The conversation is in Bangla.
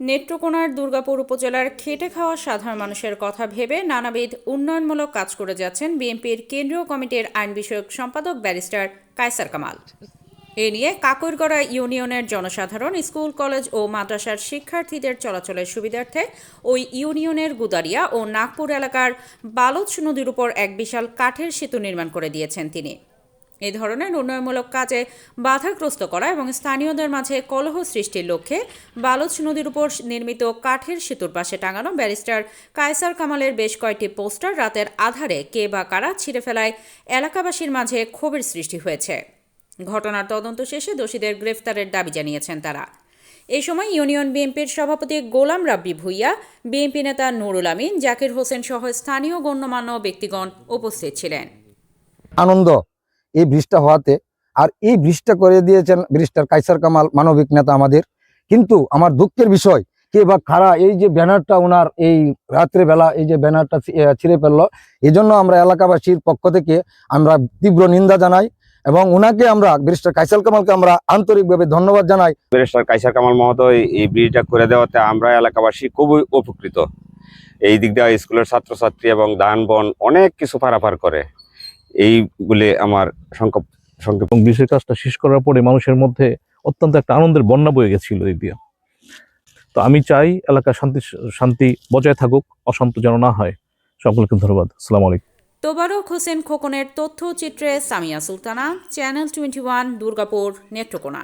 নেত্রকোনার দুর্গাপুর উপজেলার খেটে খাওয়া সাধারণ মানুষের কথা ভেবে নানাবিধ উন্নয়নমূলক কাজ করে যাচ্ছেন বিএনপির কেন্দ্রীয় কমিটির আইন বিষয়ক সম্পাদক ব্যারিস্টার কায়সার কামাল। এ নিয়ে কাকরগড়া ইউনিয়নের জনসাধারণ, স্কুল, কলেজ ও মাদ্রাসার শিক্ষার্থীদের চলাচলের সুবিধার্থে ওই ইউনিয়নের গুদারিয়া ও নাগপুর এলাকার বালুচ নদীর উপর এক বিশাল কাঠের সেতু নির্মাণ করে দিয়েছেন তিনি। এই ধরনের উন্নয়নমূলক কাজে বাধাগ্রস্ত করা এবং স্থানীয়দের মাঝে কলহ সৃষ্টির লক্ষ্যে বালুচ নদীর উপর নির্মিত কাঠের সেতুর পাশে টাঙানো ব্যারিস্টার কায়সার কামালের বেশ কয়েকটি পোস্টার রাতের আধারে কে বা কারা ছিঁড়ে ফেলায় এলাকাবাসীর মাঝে ক্ষোভের সৃষ্টি হয়েছে। ঘটনার তদন্ত শেষে দোষীদের গ্রেফতারের দাবি জানিয়েছেন তারা। এই সময় ইউনিয়ন বিএনপির সভাপতি গোলাম রাব্বি ভুইয়া, বিএনপি নেতা নুরুল আমিন, জাকির হোসেন সহ স্থানীয় গণ্যমান্য ব্যক্তিগণ উপস্থিত ছিলেন। আনন্দ। এই ব্রিজটা হওয়াতে আর এই ব্রিজটা করে দিয়েছেন ব্রিজটার কাইসার কামাল, মানবিক নেতা আমাদের। কিন্তু আমার দুঃখের বিষয়, কে বা খারা এই যে ব্যানারটা ওনার এই রাত্রে বেলা এই যে ব্যানারটা ছিঁড়ে ফেলল এই জন্য আমরা এলাকাবাসীর পক্ষ থেকে আমরা তীব্র নিন্দা জানাই এবং ওনাকে আমরা ব্রিজটার কাইসার কামালকে আমরা আন্তরিকভাবে ধন্যবাদ জানাই। ব্যারিস্টার কাইসার কামাল মহোদয়, এই ব্রিজটা করে দেওয়াতে আমরা এলাকাবাসী খুবই উপকৃত। এই দিক দিয়ে স্কুলের ছাত্রছাত্রী এবং দান বন অনেক কিছু পারাপার করে। এই বলে আমার সংকল্প সংক্ষেপ এবং ব্রিজের কাজটা শেষ করার পরে মানুষের মধ্যে অত্যন্ত একটা আনন্দের বন্যা বয়ে গেছিল এই দিয়ে। তো আমি চাই এলাকা শান্তি শান্তি বজায় থাকুক অশান্ত যেন না হয়। সকলকে ধন্যবাদ। আসসালামু আলাইকুম। তোবারক হোসেন খোকনের তথ্যচিত্রে Samia Sultana channel twenty one Durgapur Netrokona.